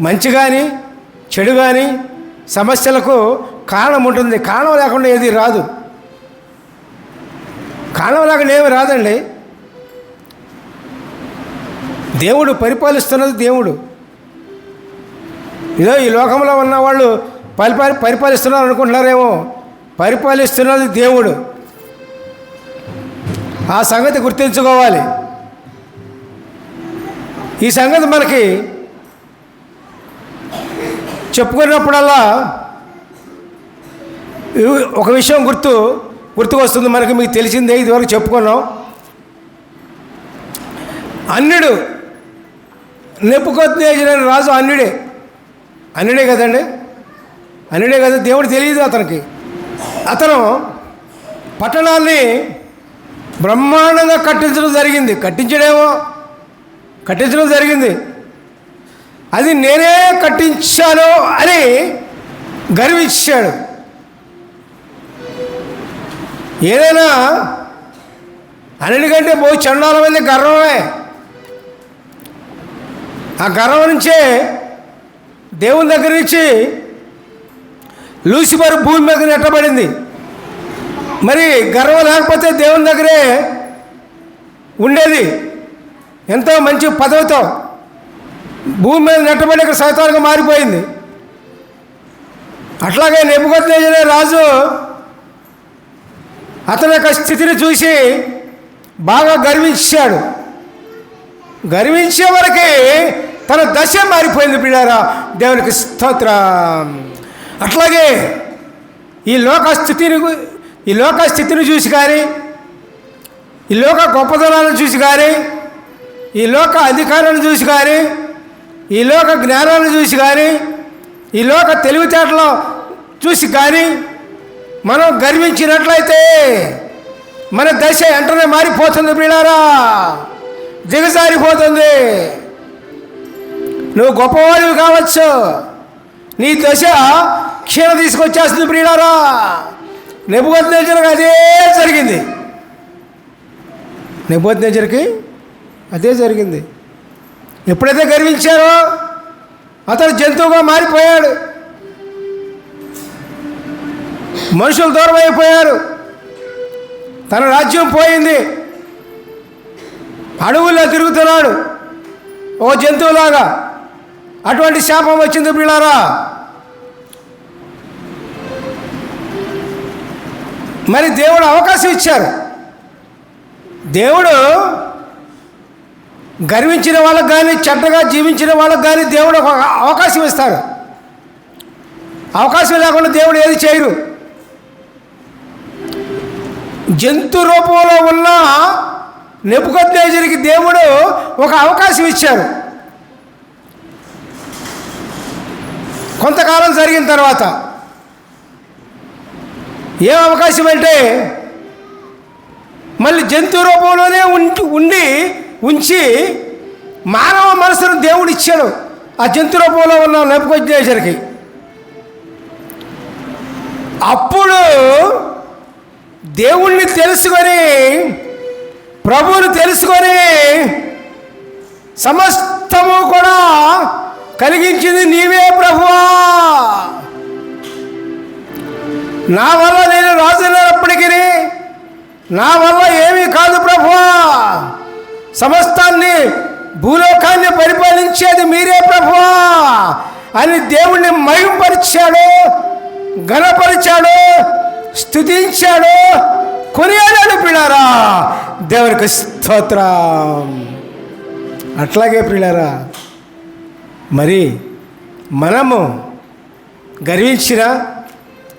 మంచి కానీ చెడు కానీ సమస్యలకు కారణం ఉంటుంది. కారణం లేకుండా ఏది రాదు. కారణం లేకుండా ఏమి రాదండి. దేవుడు పరిపాలిస్తున్నది దేవుడు. ఇదో ఈ లోకంలో ఉన్న వాళ్ళు పరిపాలి పరిపాలిస్తున్నారు అనుకుంటున్నారేమో. పరిపాలిస్తున్నది దేవుడు. ఆ సంగతి గుర్తుంచుకోవాలి. ఈ సంగతి మనకి చెప్పుకున్నప్పుడల్లా ఒక విషయం గుర్తు గుర్తుకొస్తుంది మనకి మీకు తెలిసిందే ఇదివరకు చెప్పుకున్నాం. అన్యుడు నెప్పుకొద్దేసిన రాజు అన్యుడే అన్యుడే కదండి? అన్యుడే కదా దేవుడు తెలియదు అతనికి. అతను పట్టణాన్ని బ్రహ్మాండంగా కట్టించడం జరిగింది. కట్టించడేమో కట్టించడం జరిగింది. అది నేనే కట్టించాను అని గర్వించాడు. ఏదైనా అన్నిటికంటే బహు చండాలమైంది గర్వమే. ఆ గర్వం నుంచే దేవుని దగ్గర నుంచి లూసిఫర్ భూమి మీద నెట్టబడింది. మరి గర్వం లేకపోతే దేవుని దగ్గరే ఉండేది. ఎంతో మంచి పదవితో భూమి మీద నెట్టబడి ఇక్కడ సైతానికి మారిపోయింది. అట్లాగే నెప్పుకొత్తునే రాజు అతని యొక్క స్థితిని చూసి బాగా గర్వించాడు. గర్వించే వరకే తన దశ మారిపోయింది పిల్లారా. దేవునికి స్తోత్రం. అట్లాగే ఈ లోక స్థితిని ఈ లోక స్థితిని చూసి కానీ ఈ లోక గొప్పదనాలను చూసి కానీ ఈ లోక అధికారాలను చూసి కానీ ఈ లోక జ్ఞానాన్ని చూసి కానీ ఈ లోక తెలివితేటలు చూసి కానీ మనం గర్వించినట్లయితే మన దశ వెంటనే మారిపోతుంది పిల్లారా దిగజారిపోతుంది. నువ్వు గొప్పవాడివి కావచ్చు. నీ దశ క్షీణ తీసుకొచ్చేస్తుంది ప్రియులారా. నెబుకొద్దు అదే జరిగింది. నెబుకొద్దు అదే జరిగింది. ఎప్పుడైతే గర్వించారో అతడు జంతువుగా మారిపోయాడు. మనుషులు దూరం అయిపోయారు తన రాజ్యం పోయింది. అడవుల్లో తిరుగుతున్నాడు. ఓ జంతువులాగా. అటువంటి శాపం వచ్చింది పిల్లారా మరి దేవుడు అవకాశం ఇచ్చారు. దేవుడు గర్వించిన వాళ్ళకు కానీ చెడ్డగా జీవించిన వాళ్ళకు కానీ దేవుడు ఒక అవకాశం ఇస్తారు అవకాశం లేకుండా దేవుడు ఏది చేయరు జంతు రూపంలో ఉన్న నెప్పుకొద్దేజరికి దేవుడు ఒక అవకాశం ఇచ్చారు కొంతకాలం జరిగిన తర్వాత ఏం అవకాశం అంటే మళ్ళీ జంతు రూపంలోనే ఉండి ఉండి ఉంచి మానవ మనసును దేవుడు ఇచ్చాడు ఆ జంతు రూపంలో ఉన్న నెప్పుకొచ్చేసరికి అప్పుడు దేవుణ్ణి తెలుసుకొని ప్రభువుని తెలుసుకొని సమస్తము కూడా కలిగించింది నీవే ప్రభువా. నా వల్ల నేను రాజున్నప్పటికీ నా వల్ల సమస్తాన్ని భూలోకాన్ని పరిపాలించేది మీరే ప్రభువా అని దేవుణ్ణి మయంపరిచాడు గణపరిచాడు స్థుతించాడు కొనియాడాడు పిల్లారా దేవునికి స్తోత్రం. అట్లాగే పిల్లారా మరి మనము గర్వించిన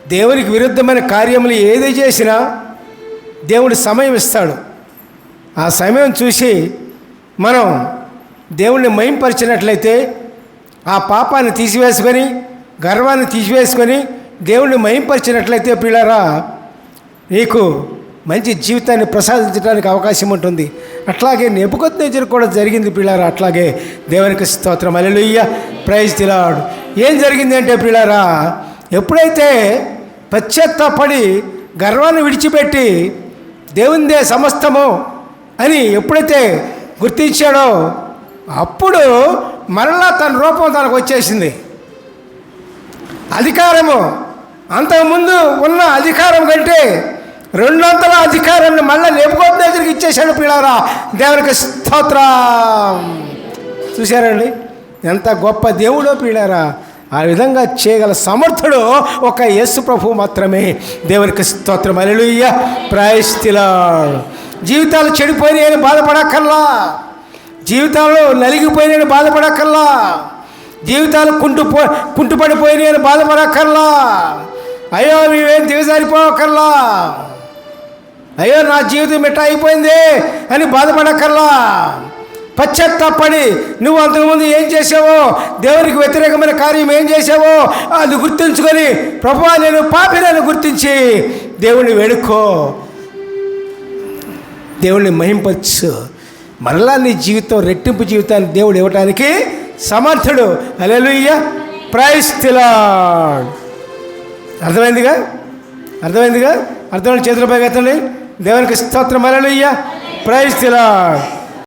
దేవునికి విరుద్ధమైన కార్యములు ఏది చేసినా దేవుడు సమయం ఇస్తాడు. ఆ సమయం చూసి మనం దేవుణ్ణి మయంపరిచినట్లయితే ఆ పాపాన్ని తీసివేసుకొని గర్వాన్ని తీసివేసుకొని దేవుణ్ణి మయంపరిచినట్లయితే పిల్లరా నీకు మంచి జీవితాన్ని ప్రసాదించడానికి అవకాశం ఉంటుంది. అట్లాగే నెప్పుకొద్దు కూడా జరిగింది పిల్లారా అట్లాగే దేవునికి స్తోత్రం. అలెలుయ్య ప్రైజ్ తిలాడు ఏం జరిగింది అంటే పిల్లారా ఎప్పుడైతే పశ్చాత్తాపడి గర్వాన్ని విడిచిపెట్టి దేవుందే సమస్తము అని ఎప్పుడైతే గుర్తించాడో అప్పుడు మరలా తన రూపం తనకు వచ్చేసింది. అధికారము అంతకుముందు ఉన్న అధికారం కంటే రెండొందల అధికారాన్ని మళ్ళీ లేపుకోవద్దు దగ్గరికి ఇచ్చేసాడు పిల్లారా. దేవునికి స్తోత్రం. చూశారండి? ఎంత గొప్ప దేవుడో పిల్లరా. ఆ విధంగా చేయగల సమర్థుడు ఒక యేసు ప్రభు మాత్రమే. దేవునికి స్తోత్రం. అలెలుయ్య ప్రాయస్థిలా జీవితాలు చెడిపోయినాయని బాధపడక్కర్లా. జీవితాలు నలిగిపోయినాయని బాధపడక్కర్లా. జీవితాలు కుంటు కుంటుపడిపోయినాయని బాధపడక్కర్లా. అయ్యో మేమేం దిగజారిపోవక్కర్లా అయ్యో నా జీవితం మిట్ట అయిపోయింది అని బాధపడక్కర్లా. పశ్చాత్తాపడి నువ్వు అంతకుముందు ఏం చేసావో దేవునికి వ్యతిరేకమైన కార్యం ఏం చేసావో అది గుర్తుంచుకొని ప్రభా నేను పాపినని గుర్తించి దేవుణ్ణి వేడుకో. దేవుణ్ణి మహింపచ్చు. మరలా నీ జీవితం రెట్టింపు జీవితాన్ని దేవుడు ఇవ్వటానికి సమర్థుడు. అలెలుయ్య ప్రైస్తిలా అర్థమైందిగా? అర్థమైందిగా? అర్థమైన చేతులపై ఎత్తండి. దేవునికి స్తోత్రం. అలెలుయ్య ప్రైస్తిలా